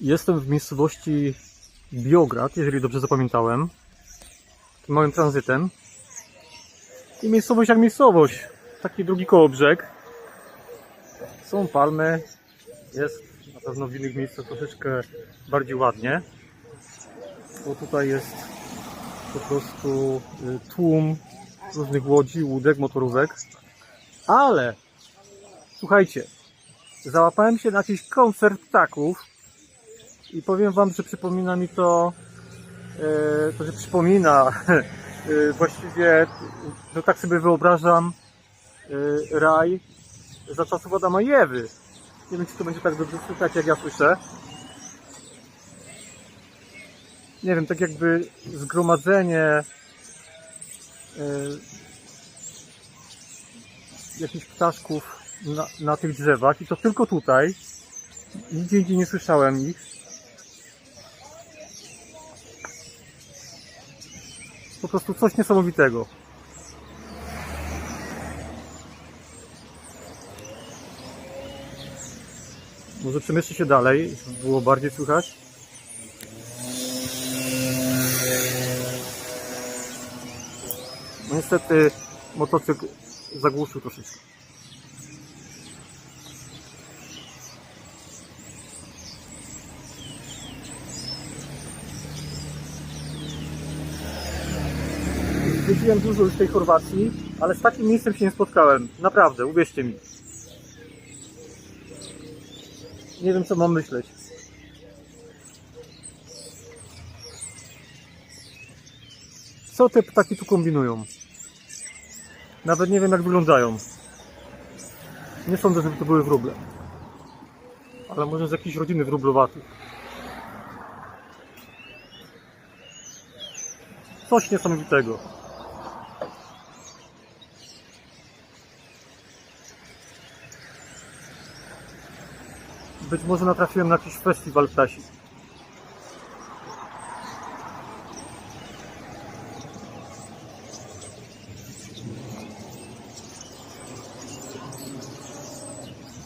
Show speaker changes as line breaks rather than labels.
Jestem w miejscowości Biograd, jeżeli dobrze zapamiętałem. Małym tranzytem. I miejscowość jak miejscowość. Taki drugi kołobrzeg. Są palmy. Jest na pewno w innych miejscach troszeczkę bardziej ładnie. Bo tutaj jest po prostu y, tłum różnych łodzi, łódek, motorówek. Ale słuchajcie, załapałem się na jakiś koncert ptaków i powiem wam, że przypomina mi to, e, to że przypomina e, właściwie, no tak sobie wyobrażam e, raj za czasów Adama i Ewy. Nie wiem, czy to będzie tak dobrze słychać, jak ja słyszę. Nie wiem, tak jakby zgromadzenie e, jakichś ptaszków na, na tych drzewach i to tylko tutaj. Nigdzie indziej nie słyszałem ich. Po prostu coś niesamowitego. Może przemieszczę się dalej, żeby było bardziej słychać. No niestety motocykl zagłuszył troszeczkę. Zwiedziłem dużo już tej Chorwacji, ale z takim miejscem się nie spotkałem. Naprawdę, uwierzcie mi. Nie wiem co mam myśleć. Co te ptaki tu kombinują? Nawet nie wiem jak wyglądają. Nie sądzę, żeby to były wróble. Ale może z jakiejś rodziny wróblowatych. Coś niesamowitego. Być może natrafiłem na jakiś festiwal ptasi.